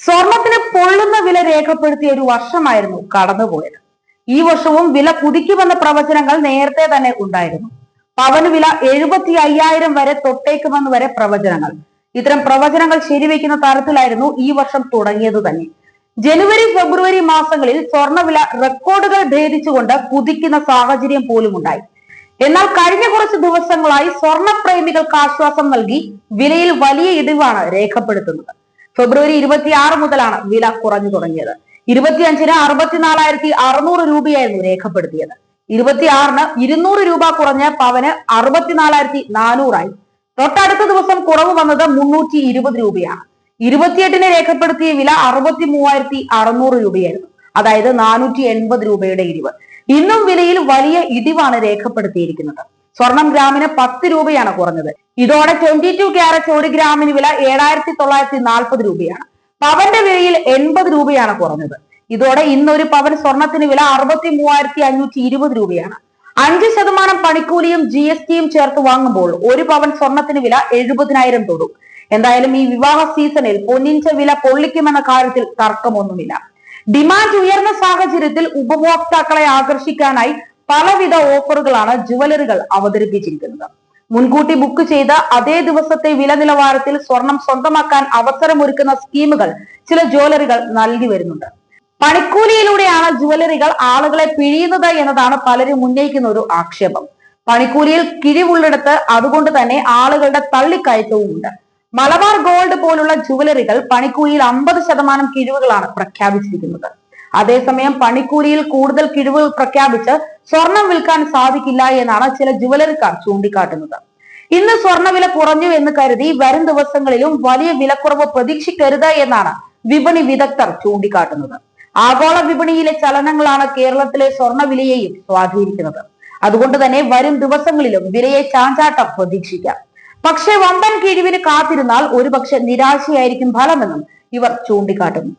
സ്വർണത്തിന് പൊള്ളുന്ന വില രേഖപ്പെടുത്തിയ ഒരു വർഷമായിരുന്നു കടന്നുപോയത്. ഈ വർഷവും വില കുതിക്കുമെന്ന പ്രവചനങ്ങൾ നേരത്തെ തന്നെ ഉണ്ടായിരുന്നു. പവന് വില എഴുപത്തി അയ്യായിരം വരെ തൊട്ടേക്കുമെന്ന് വരെ പ്രവചനങ്ങൾ. ഇത്തരം പ്രവചനങ്ങൾ ശരിവെക്കുന്ന തരത്തിലായിരുന്നു ഈ വർഷം തുടങ്ങിയത് തന്നെ. ജനുവരി ഫെബ്രുവരി മാസങ്ങളിൽ സ്വർണവില റെക്കോർഡുകൾ ഭേദിച്ചുകൊണ്ട് കുതിക്കുന്ന സാഹചര്യം പോലും ഉണ്ടായി. എന്നാൽ കഴിഞ്ഞ കുറച്ച് ദിവസങ്ങളായി സ്വർണപ്രേമികൾക്ക് ആശ്വാസം നൽകി വിലയിൽ വലിയ ഇടിവാണ് രേഖപ്പെടുത്തുന്നത്. ഫെബ്രുവരി ഇരുപത്തിയാറ് മുതലാണ് വില കുറഞ്ഞു തുടങ്ങിയത്. ഇരുപത്തിയഞ്ചിന് അറുപത്തിനാലായിരത്തി അറുന്നൂറ് രൂപയായിരുന്നു രേഖപ്പെടുത്തിയത്. ഇരുപത്തിയാറിന് ഇരുന്നൂറ് രൂപ കുറഞ്ഞ പവന് അറുപത്തിനാലായിരത്തി നാനൂറായി. തൊട്ടടുത്ത ദിവസം കുറവ് വന്നത് മുന്നൂറ്റി ഇരുപത് രൂപയാണ്. ഇരുപത്തിയെട്ടിന് രേഖപ്പെടുത്തിയ വില അറുപത്തി മൂവായിരത്തി അറുന്നൂറ് രൂപയായിരുന്നു. അതായത് നാനൂറ്റി എൺപത് രൂപയുടെ ഇടിവ് ഇന്നും വിലയിൽ വലിയ ഇടിവാണ് രേഖപ്പെടുത്തിയിരിക്കുന്നത്. സ്വർണം ഗ്രാമിന് പത്ത് രൂപയാണ് കുറഞ്ഞത്. ഇതോടെ ട്വന്റി ടു ക്യാരറ്റ് ഒരു ഗ്രാമിന് വില ഏഴായിരത്തി തൊള്ളായിരത്തി നാൽപ്പത് രൂപയാണ്. പവന്റെ വിലയിൽ എൺപത് രൂപയാണ് കുറഞ്ഞത്. ഇതോടെ ഇന്നൊരു പവൻ സ്വർണത്തിന് വില അറുപത്തി മൂവായിരത്തി അഞ്ഞൂറ്റി ഇരുപത് രൂപയാണ്. അഞ്ച് ശതമാനം പണിക്കൂലിയും ജി എസ് ടിയും ചേർത്ത് വാങ്ങുമ്പോൾ ഒരു പവൻ സ്വർണത്തിന് വില എഴുപതിനായിരം തൊടും. എന്തായാലും ഈ വിവാഹ സീസണിൽ പൊന്നിഞ്ച വില പൊള്ളിക്കുമെന്ന കാര്യത്തിൽ തർക്കമൊന്നുമില്ല. ഡിമാൻഡ് ഉയർന്ന സാഹചര്യത്തിൽ ഉപഭോക്താക്കളെ ആകർഷിക്കാനായി പലവിധ ഓഫറുകളാണ് ജുവലറികൾ അവതരിപ്പിച്ചിരിക്കുന്നത്. മുൻകൂട്ടി ബുക്ക് ചെയ്ത അതേ ദിവസത്തെ വില നിലവാരത്തിൽ സ്വർണം സ്വന്തമാക്കാൻ അവസരമൊരുക്കുന്ന സ്കീമുകൾ ചില ജുവലറികൾ നൽകി വരുന്നുണ്ട്. പണിക്കൂലിയിലൂടെയാണ് ജുവലറികൾ ആളുകളെ പിഴിയുന്നത് എന്നതാണ് പലരും ഉന്നയിക്കുന്ന ഒരു ആക്ഷേപം. പണിക്കൂലിയിൽ കിഴിവുള്ളിടത്ത് അതുകൊണ്ട് തന്നെ ആളുകളുടെ തള്ളിക്കയറ്റവും ഉണ്ട് മലബാർ ഗോൾഡ് പോലുള്ള ജുവലറികൾ പണിക്കൂലിയിൽ അമ്പത് ശതമാനം കിഴിവുകളാണ് പ്രഖ്യാപിച്ചിരിക്കുന്നത്. അതേസമയം പണിക്കൂലിയിൽ കൂടുതൽ കിഴിവുകൾ പ്രഖ്യാപിച്ച് സ്വർണം വിൽക്കാൻ സാധിക്കില്ല എന്നാണ് ചില ജുവലറിക്കാർ ചൂണ്ടിക്കാട്ടുന്നത്. ഇന്ന് സ്വർണവില കുറഞ്ഞു എന്ന് കരുതി വരും ദിവസങ്ങളിലും വലിയ വിലക്കുറവ് പ്രതീക്ഷിക്കരുത് എന്നാണ് വിപണി വിദഗ്ധർ ചൂണ്ടിക്കാട്ടുന്നത്. ആഗോള വിപണിയിലെ ചലനങ്ങളാണ് കേരളത്തിലെ സ്വർണവിലയെയും സ്വാധീനിക്കുന്നത്. അതുകൊണ്ട് തന്നെ വരും ദിവസങ്ങളിലും വിലയെ ചാഞ്ചാട്ടം പ്രതീക്ഷിക്കാം. പക്ഷേ വമ്പൻ കിഴിവിന് കാത്തിരുന്നാൽ ഒരുപക്ഷെ നിരാശയായിരിക്കും ഫലമെന്നും ഇവർ ചൂണ്ടിക്കാട്ടുന്നു.